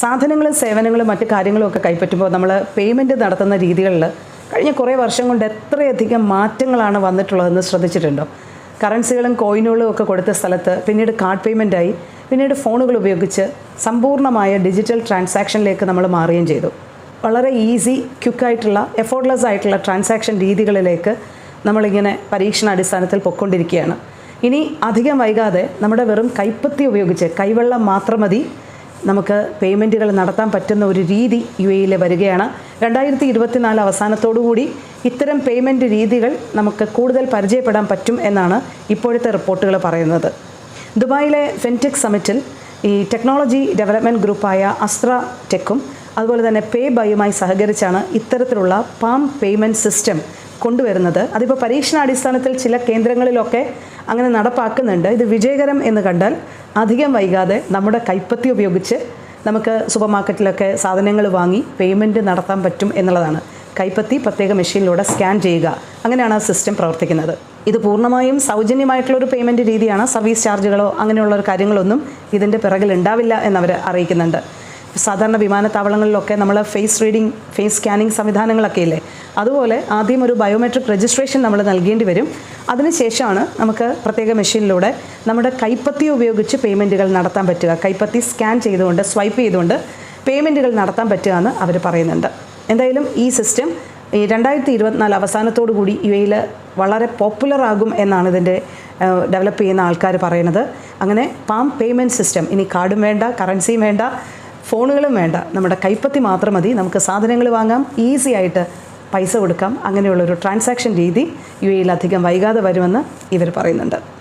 സാധനങ്ങളും സേവനങ്ങളും മറ്റു കാര്യങ്ങളും ഒക്കെ കൈപ്പറ്റുമ്പോൾ നമ്മൾ പേയ്മെന്റ് നടത്തുന്ന രീതികളിൽ കഴിഞ്ഞ കുറേ വർഷം കൊണ്ട് എത്രയധികം മാറ്റങ്ങളാണ് വന്നിട്ടുള്ളതെന്ന് ശ്രദ്ധിച്ചിട്ടുണ്ടോ? കറൻസികളും കോയിനുകളും ഒക്കെ കൊടുത്ത സ്ഥലത്ത് പിന്നീട് കാർഡ് പേയ്മെന്റായി പിന്നീട് ഫോണുകൾ ഉപയോഗിച്ച് സമ്പൂർണമായ ഡിജിറ്റൽ ട്രാൻസാക്ഷനിലേക്ക് നമ്മൾ മാറുകയും ചെയ്തു. വളരെ ഈസി ക്വിക്കായിട്ടുള്ള എഫോർട്ട്ലെസ് ആയിട്ടുള്ള ട്രാൻസാക്ഷൻ രീതികളിലേക്ക് നമ്മളിങ്ങനെ പരീക്ഷണാടിസ്ഥാനത്തിൽ പൊയ്ക്കൊണ്ടിരിക്കുകയാണ്. ഇനി അധികം വൈകാതെ നമ്മുടെ വെറും കൈപ്പത്തി ഉപയോഗിച്ച് കൈവെള്ളം മാത്രം മതി നമുക്ക് പേയ്മെന്റുകൾ നടത്താൻ പറ്റുന്ന ഒരു രീതി യു എയിൽ വരികയാണ്. രണ്ടായിരത്തി ഇരുപത്തിനാല് അവസാനത്തോടുകൂടി ഇത്തരം പേയ്മെന്റ് രീതികൾ നമുക്ക് കൂടുതൽ പരിചയപ്പെടാൻ പറ്റും എന്നാണ് ഇപ്പോഴത്തെ റിപ്പോർട്ടുകൾ പറയുന്നത്. ദുബായിലെ ഫെൻടെക് സമിറ്റിൽ ഈ ടെക്നോളജി ഡെവലപ്മെന്റ് ഗ്രൂപ്പായ അസ്ത്ര ടെക്കും അതുപോലെ തന്നെ പേ ബൈയുമായി സഹകരിച്ചാണ് ഇത്തരത്തിലുള്ള പാം പേയ്മെന്റ് സിസ്റ്റം കൊണ്ടുവരുന്നത്. അതിപ്പോൾ പരീക്ഷണാടിസ്ഥാനത്തിൽ ചില കേന്ദ്രങ്ങളിലൊക്കെ അങ്ങനെ നടപ്പാക്കുന്നുണ്ട്. ഇത് വിജയകരം എന്ന് കണ്ടാൽ അധികം വൈകാതെ നമ്മുടെ കൈപ്പത്തി ഉപയോഗിച്ച് നമുക്ക് സൂപ്പർ മാർക്കറ്റിലൊക്കെ സാധനങ്ങൾ വാങ്ങി പേയ്മെന്റ് നടത്താൻ പറ്റും എന്നുള്ളതാണ്. കൈപ്പത്തി പ്രത്യേക മെഷീനിലൂടെ സ്കാൻ ചെയ്യുക. അങ്ങനെയാണ് ആ സിസ്റ്റം പ്രവർത്തിക്കുന്നത്. ഇത് പൂർണമായും സൗജന്യമായിട്ടുള്ളൊരു പേയ്മെന്റ് രീതിയാണ്. സർവീസ് ചാർജുകളോ അങ്ങനെയുള്ള കാര്യങ്ങളൊന്നും ഇതിന്റെ പിറകിൽ ഉണ്ടാവില്ല എന്നവർ അറിയിക്കുന്നുണ്ട്. സാധാരണ വിമാനത്താവളങ്ങളിലൊക്കെ നമ്മൾ ഫേസ് റീഡിംഗ് ഫേസ് സ്കാനിങ് സംവിധാനങ്ങളൊക്കെ ഇല്ലേ? അതുപോലെ ആദ്യം ഒരു ബയോമെട്രിക് രജിസ്ട്രേഷൻ നമ്മൾ നൽകേണ്ടി വരും. അതിനുശേഷമാണ് നമുക്ക് പ്രത്യേക മെഷീനിലൂടെ നമ്മുടെ കൈപ്പത്തി ഉപയോഗിച്ച് പേയ്മെന്റുകൾ നടത്താൻ പറ്റുക. കൈപ്പത്തി സ്കാൻ ചെയ്തുകൊണ്ട് സ്വൈപ്പ് ചെയ്തുകൊണ്ട് പേയ്മെന്റുകൾ നടത്താൻ പറ്റുക എന്ന് അവർ പറയുന്നുണ്ട്. എന്തായാലും ഈ സിസ്റ്റം ഈ രണ്ടായിരത്തി ഇരുപത്തിനാല് അവസാനത്തോടു കൂടി യു എയിൽ വളരെ പോപ്പുലർ ആകും എന്നാണ് ഇതിന്റെ ഡെവലപ്പ് ചെയ്യുന്ന ആൾക്കാർ പറയുന്നത്. അങ്ങനെ പാം പേയ്മെന്റ് സിസ്റ്റം ഇനി കാർഡും വേണ്ട കറൻസിയും വേണ്ട ഫോണുകളും വേണ്ട. നമ്മുടെ കൈപ്പത്തി മാത്രം മതി. നമുക്ക് സാധനങ്ങൾ വാങ്ങാം. ഈസി ആയിട്ട് പൈസ കൊടുക്കാം. അങ്ങനെയുള്ളൊരു ട്രാൻസാക്ഷൻ രീതി യു എയിൽ അധികം വൈകാതെ വരുമെന്ന് ഇവർ പറയുന്നുണ്ട്.